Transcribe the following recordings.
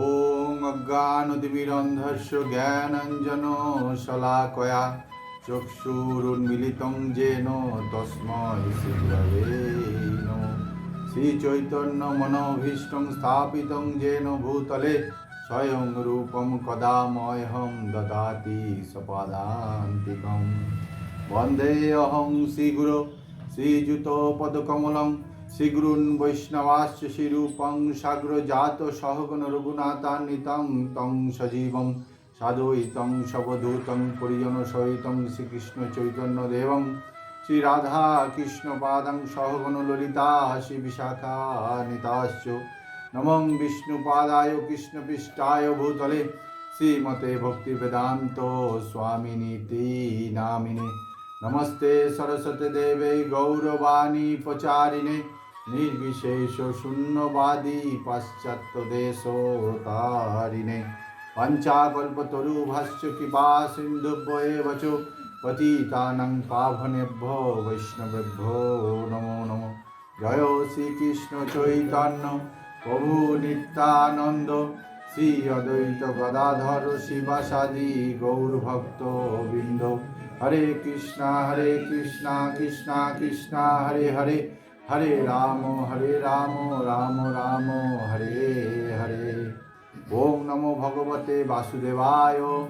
ওং অজ্ঞানতিবিরন্ধস্য জ্ঞানঞ্জন শলাকয়া চক্ষুরুন্মিলিতং যেন তস্মৈ শ্রীরবে শ্রীচৈতন্য মনোভীষ্টং স্থাপিতং যেন ভূতলে স্বয়ং রূপং কদা মহ্যং দদাতি সপাদান্তিকং বন্দে অহং শ্রীগুরু শ্রীযুতপদকমলং শ্রীগুরুন বৈষ্ণবাশ্চ শ্রীরূপং সাগ্রজাত সহগণ রঘুনাথান্বিতং তং সজীবং সাধুইতং সবধূতং পরিজন সহিতং শ্রীকৃষ্ণ চৈতন্য দেবং শ্রী রাধা কৃষ্ণ পাদং সহগণ ললিতা শ্রী বিশাখা নিতাশ্চ নমং বিষ্ণুপাদায় কৃষ্ণপৃষ্ঠায় ভূতলে শ্রীমতে ভক্তি বেদান্ত স্বামিনীতি নামিনে। নমস্তে সরস্বতী দেবে গৌরবাণী প্রচারিণে। নির্বিশেষ শূন্যবাদী পাশ্চাত্য দেশ তারিণে পঞ্চাকল্পতরু ভাষ্য কৃপা সিন্ধুভ্যে বচ পতিতানং পাবনেভ্য বৈষ্ণবেভ্যো নমো নমো। জয় শ্রীকৃষ্ণ চৈতন্য প্রভু নিত্যানন্দ। শ্রী অদ্বৈত গদাধর শিবাসাদি গৌরভক্ত বৃন্দ হরে কৃষ্ণ হরে কৃষ্ণ কৃষ্ণ কৃষ্ণ, হরে হরে। হরে রাম হরে রাম রাম রাম হরে হরে। ওম নমো ভগবতে বাসুদেবায়। ওম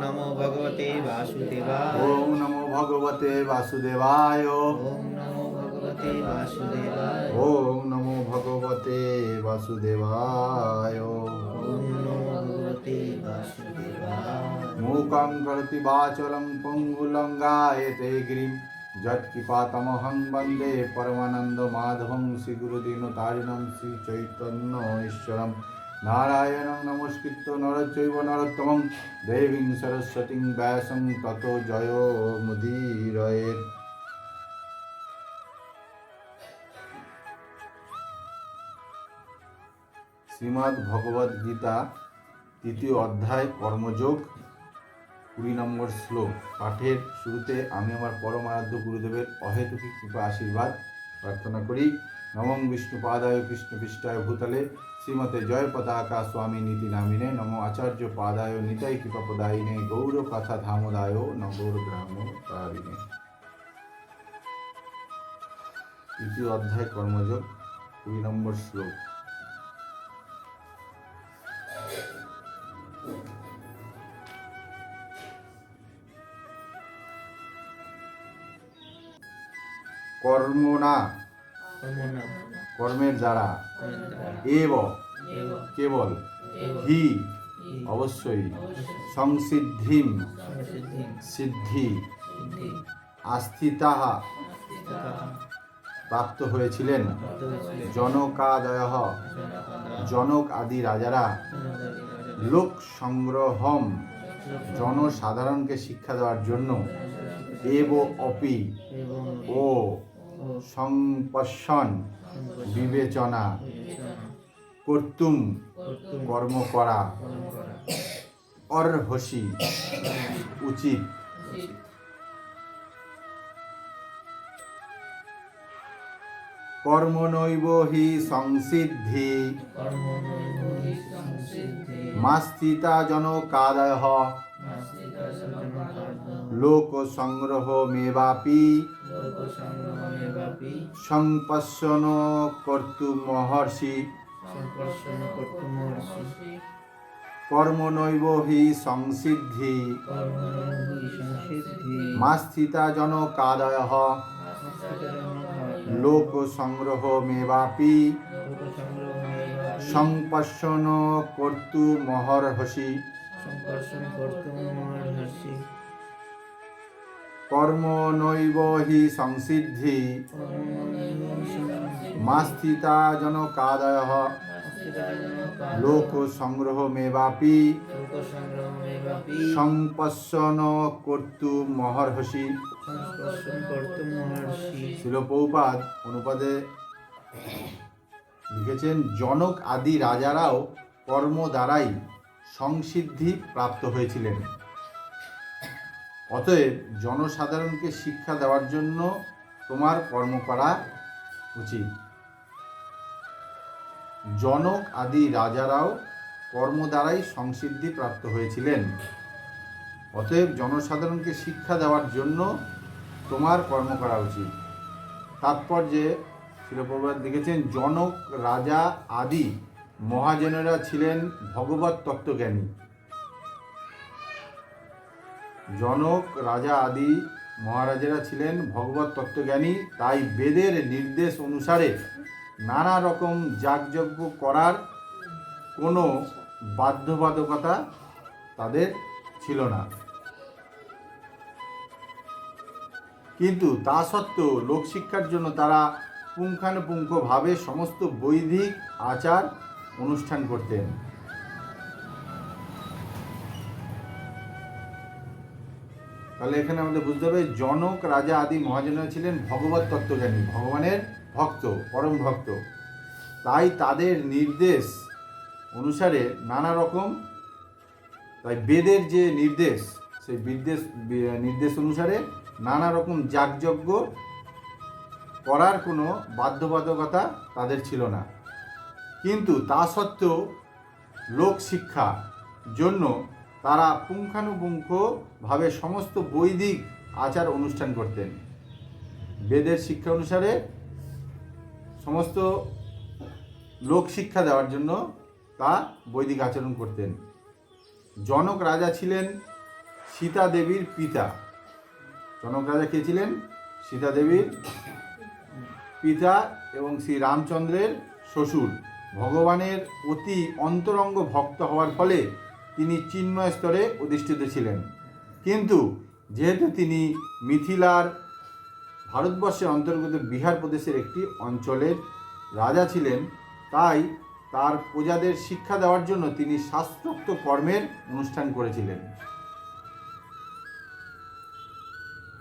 নমো ভগবতে বাসুদেবায়। ওম নমো ভগবতে বাসুদেবায়। ওম নমো ভগবতে বাসুদেবায়। ওম নমো ভগবতে বাসুদেবায়। ওম নমো ভগবতে বাসুদেবায়। मूकं যৎকৃপাতমহং বন্দে পরমানন্দ মাধবং শ্রীগুরুদীন তারিণম শ্রী চৈতন্য ঈশ্বরম নারায়ণং নমস্কৃত নরচৈব নরোত্তমং। দেবীং সরস্বতীং ব্যাসং তত জয় মুদিরয়েত শ্রীমদ্ ভগবদ্গীতা তৃতীয় অধ্যায়, কর্মযোগ। কুড়ি নম্বর শ্লোক। পাঠের শুরুতে আমি আমার পরমারাধ্য গুরুদেবের অহেতুকি কৃপা আশীর্বাদ প্রার্থনা করি। নমং বিষ্ণু পাদায় কৃষ্ণ পৃষ্ঠায় ভূতলে শ্রীমতে জয় পতাকা স্বামী নীতি নামিনে নম আচার্য পাদায় নিতাই কৃপা পদায়িনে গৌর কথা ধামদায় নগর গ্রাম তারিণে। তৃতীয় অধ্যায় কর্মযোগ, কুড়ি নম্বর শ্লোক। কর্মনা কর্মণা। কর্মের দ্বারা। এব। এব। কেবল। হি। অবশ্যই। সংসিদ্ধিম। সিদ্ধি। আস্থিতাহা। প্রাপ্ত হয়েছিলেন। জনকাদয় জনক আদি রাজারা। লোক সংগ্রহম। জনসাধারণকে শিক্ষা দেওয়ার জন্য। এব অপি। এবং ও ও বিবেচনা কর্তুম কর্ম করা অর্হসি উচিত। কর্মনৈব হি সংসিদ্ধি কর্মণৈব হি লোক সংগ্রহ মেবাপি সংপশ্যন কর্তু মহর্ষি কর্তুমর্ষি কর্মনৈব হি সংসিদ্ধি মাস্থিতা জনকাদয় লোক সংগ্রহ মেবাপি কর্তু মহর্ষি সম্পর্ষণ কর্তুমর্ষি কর্মনৈব হি সংসিদ্ধি। কর্মণৈব সংসিদ্ধি। মাস্থিতা জনকাদয়। লোক সংগ্রহ মেবাপি সংপশ্যন কর্তু মহর্ষি। শিলপৌপাদ অনুপাদে লিখেছেন জনক আদি রাজারাও কর্ম দ্বারাই সংসিদ্ধি প্রাপ্ত হয়েছিলেন। অতএব জনসাধারণকে শিক্ষা দেওয়ার জন্য তোমার কর্ম করা উচিত। জনক আদি রাজারাও কর্ম দ্বারাই সংসিদ্ধি প্রাপ্ত হয়েছিলেন। অতএব জনসাধারণকে শিক্ষা দেওয়ার জন্য তোমার কর্ম করা উচিত। তাৎপর্যে শিলপ্রভাত লিখেছেন জনক, রাজা আদি মহাজনেরা ছিলেন ভগবত তত্ত্বজ্ঞানী। জনক, রাজা আদি মহারাজেরা ছিলেন ভগবত তত্ত্বজ্ঞানী, তাই বেদের নির্দেশ অনুসারে নানা রকম যাগযজ্ঞ করার কোনো বাধ্যবাধকতা তাদের ছিল না। কিন্তু তা সত্ত্বেও লোকশিক্ষার জন্য তারা পুঙ্খানুপুঙ্খভাবে সমস্ত বৈদিক আচার অনুষ্ঠান করতেন। তাহলে এখানে আমাদের বুঝতে হবে, জনক রাজা আদি মহাজনরা ছিলেন ভগবত তত্ত্বজ্ঞানী, ভগবানের ভক্ত, পরম ভক্ত। তাই তাদের নির্দেশ অনুসারে নানা রকম, তাই বেদের যে নির্দেশ, সেই বিদ্বেষ নির্দেশ অনুসারে নানা রকম যাগযজ্ঞ করার কোনো বাধ্যবাধকতা তাদের ছিল না। কিন্তু তা সত্ত্বেও লোক শিক্ষা জন্য তারা পুঙ্খানুপুঙ্খভাবে সমস্ত বৈদিক আচার অনুষ্ঠান করতেন। বেদের শিক্ষা অনুসারে সমস্ত লোক শিক্ষা দেওয়ার জন্য তা বৈদিক আচরণ করতেন। জনক রাজা ছিলেন সীতা দেবীর পিতা। জনক রাজা কে ছিলেন? সীতা দেবীর পিতা এবং শ্রী রামচন্দ্রের শ্বশুর। ভগবানের অতি অন্তরঙ্গ ভক্ত হওয়ার ফলে তিনি চিন্ময় স্তরে অধিষ্ঠিত ছিলেন। কিন্তু যেহেতু তিনি মিথিলার ভারতবর্ষের অন্তর্গত বিহার প্রদেশের একটি অঞ্চলের রাজা ছিলেন, তাই তার প্রজাদের শিক্ষা দেওয়ার জন্য তিনি শাস্ত্রোক্ত কর্মের অনুষ্ঠান করেছিলেন।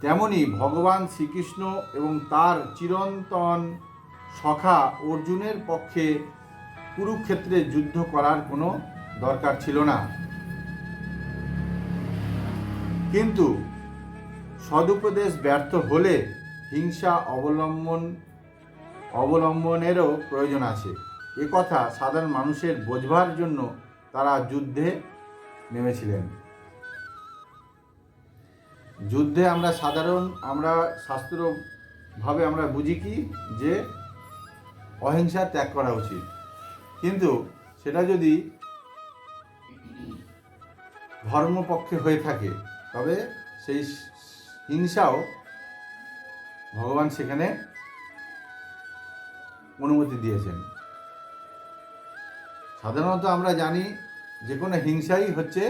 তেমনি ভগবান শ্রীকৃষ্ণ এবং তার চিরন্তন সখা অর্জুনের পক্ষে কুরুক্ষেত্রে যুদ্ধ করার কোনো দরকার ছিল না। কিন্তু সদুপদেশ ব্যর্থ হলে হিংসা অবলম্বন, অবলম্বনেরও প্রয়োজন আছে। কথা সাধারণ মানুষের বোঝবার জন্য তারা যুদ্ধে নেমেছিলেন। যুদ্ধে আমরা সাধারণ, আমরা শাস্ত্রভাবে আমরা বুঝি কি? যে অহিংসা ত্যাগ করা উচিত। কিন্তু সেটা যদি ধর্মপক্ষে হয়ে থাকে, তবে সেই হিংসাও ভগবান সেখানে অনুমতি দিয়েছেন। সাধারণত আমরা জানি যে কোনো হিংসাই হচ্ছে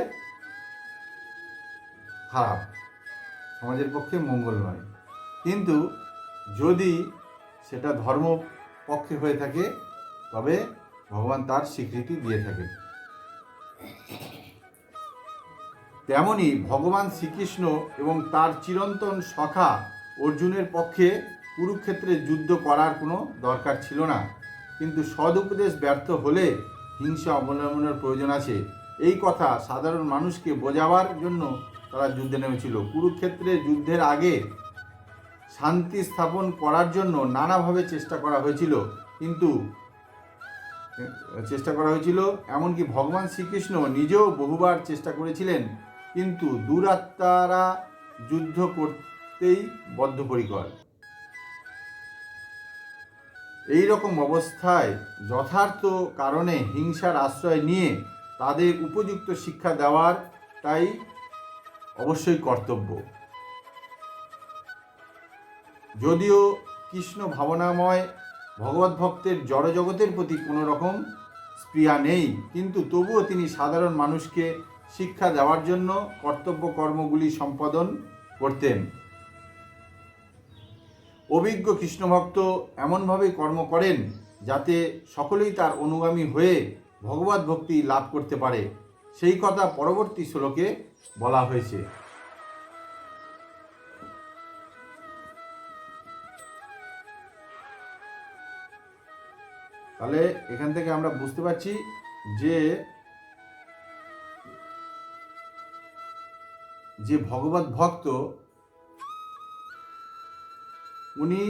খারাপ। সমাজের পক্ষে মঙ্গল নয়। কিন্তু যদি সেটা ধর্ম পক্ষে হয়ে থাকে, তবে ভগবান তার স্বীকৃতি দিয়ে থাকেন। তেমনি ভগবান শ্রীকৃষ্ণ এবং তার চিরন্তন সখা অর্জুনের পক্ষে কুরুক্ষেত্রে যুদ্ধ করার কোনো দরকার ছিল না। কিন্তু সদুপদেশ ব্যর্থ হলে হিংসা অবলম্বনের প্রয়োজন আছে। এই কথা সাধারণ মানুষকে বোঝাবার জন্য তারা যুদ্ধে নেমেছিল। কুরুক্ষেত্রে যুদ্ধের আগে শান্তি স্থাপন করার জন্য নানাভাবে চেষ্টা করা হয়েছিল। কিন্তু চেষ্টা করা হয়েছিল। এমনকি ভগবান শ্রীকৃষ্ণ নিজেও বহুবার চেষ্টা করেছিলেন, কিন্তু দুরাত্মারা যুদ্ধ করতেই বদ্ধপরিকর। এই রকম অবস্থায় যথার্থ কারণে হিংসার আশ্রয় নিয়ে তাদের উপযুক্ত শিক্ষা দেওয়ার তাই অবশ্যই কর্তব্য। যদিও কৃষ্ণ ভাবনাময় ভগবত ভক্তের জড়জগতের প্রতি কোনো রকম স্পৃহা নেই। কিন্তু তবুও তিনি সাধারণ মানুষকে শিক্ষা দেওয়ার জন্য কর্তব্য কর্মগুলি সম্পাদন করতেন। অভিজ্ঞ কৃষ্ণভক্ত এমনভাবে কর্ম করেন যাতে সকলেই তার অনুগামী হয়ে ভগবত ভক্তি লাভ করতে পারে। সেই কথা পরবর্তী শ্লোকে বলা হয়েছে। তাহলে এখান থেকে আমরা বুঝতে পারছি যে যে ভগবত ভক্ত, উনি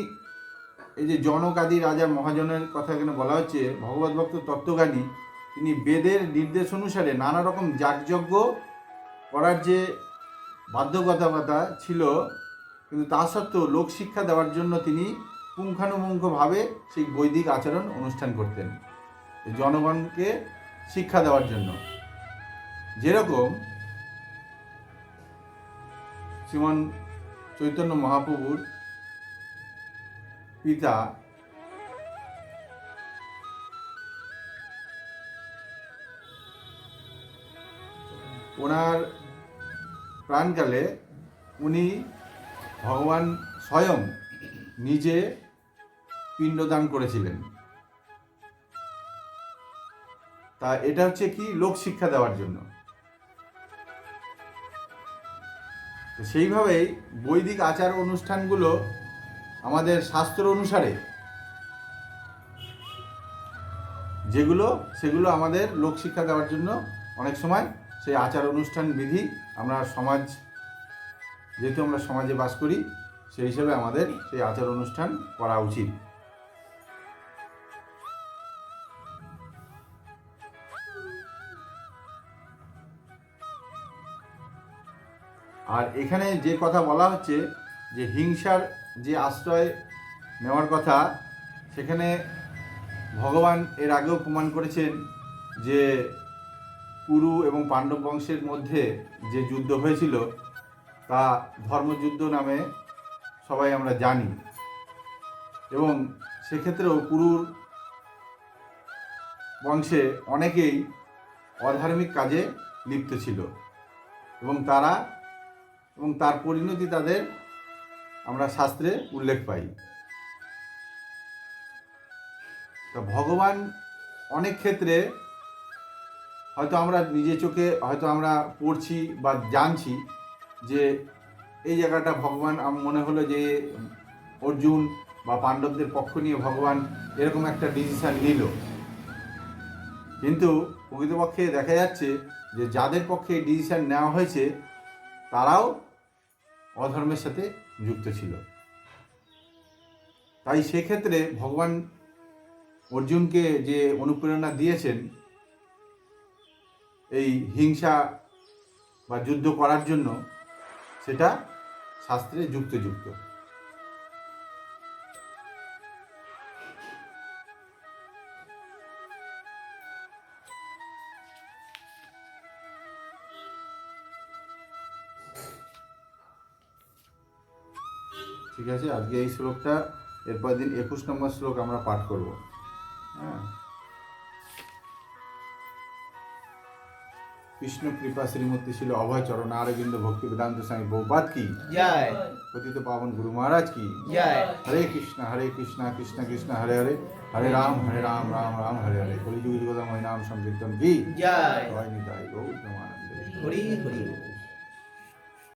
এই যে জনক আদি রাজা মহাজনের কথা এখানে বলা হচ্ছে, ভগবত ভক্ত তত্ত্বজ্ঞানী, তিনি বেদের নির্দেশ অনুসারে নানা রকম যাগযজ্ঞ করার যে বাধ্যবাধকতা ছিল, কিন্তু তা সত্ত্বেও লোকশিক্ষা দেওয়ার জন্য তিনি পুঙ্খানুপুঙ্খভাবে সেই বৈদিক আচরণ অনুষ্ঠান করতেন। জনগণকে শিক্ষা দেওয়ার জন্য। যেরকম শ্রীমন চৈতন্য মহাপ্রভুর পিতা ওনার প্রাণকালে উনি ভগবান স্বয়ং নিজে পিণ্ডদান করেছিলেন। তা এটা হচ্ছে কি লোক শিক্ষা দেওয়ার জন্য। সেইভাবেই বৈদিক আচার অনুষ্ঠানগুলো আমাদের শাস্ত্র অনুসারে যেগুলো, সেগুলো আমাদের লোক শিক্ষা দেওয়ার জন্য অনেক সময় সেই আচার অনুষ্ঠান বিধি আমরা সমাজ, যেহেতু আমরা সমাজে বাস করি, সেই হিসেবে আমাদের সেই আচার অনুষ্ঠান করা উচিত। আর এখানে যে কথা বলা হচ্ছে যে হিংসার যে আশ্রয় নেওয়ার কথা, সেখানে ভগবান এর আগেও প্রমাণ করেছেন যে কুরু এবং পাণ্ডব বংশের মধ্যে যে যুদ্ধ হয়েছিল, তা ধর্মযুদ্ধ নামে সবাই আমরা জানি। এবং সেক্ষেত্রেও কুরুর বংশে অনেকেই অধার্মিক কাজে লিপ্ত ছিল এবং তারা এবং তার পরিণতি তাদের আমরা শাস্ত্রে উল্লেখ পাই। তা ভগবান অনেক ক্ষেত্রে হয়তো আমরা নিজে চোখে হয়তো আমরা পড়ছি বা জানছি যে এই জায়গাটা ভগবান মনে হলো যে অর্জুন বা পাণ্ডবদের পক্ষ নিয়ে ভগবান এরকম একটা ডিসিশন নিল। কিন্তু প্রকৃতপক্ষে দেখা যাচ্ছে যে যাদের পক্ষে এই ডিসিশন নেওয়া হয়েছে, তারাও অধর্মের সাথে যুক্ত ছিল। তাই সেক্ষেত্রে ভগবান অর্জুনকে যে অনুপ্রেরণা দিয়েছেন, এই হিংসা বা যুদ্ধ করার জন্য, সেটা শাস্ত্রে যুক্তযুক্ত। ঠিক আছে? আজকে এই শ্লোকটা এরপর দিন একুশ নম্বর শ্লোক আমরা পাঠ করব। হ্যাঁ? কৃষ্ণ কৃপা শ্রীমূর্তি ছিল অভয় চরণ আরবিন্দ ভক্তি বেদান্ত স্বামী বহুপাত কি? জয়। পতিত পাবন গুরু মহারাজ কি? জয়। হরে কৃষ্ণ হরে কৃষ্ণ কৃষ্ণ কৃষ্ণ হরে হরে। হরে রাম হরে রাম রাম রাম হরে হরে। কলিযুগ যুগদাম হরি নাম সংকীর্তন কি? জয়। জয় নিতাই গৌর হরি হরি।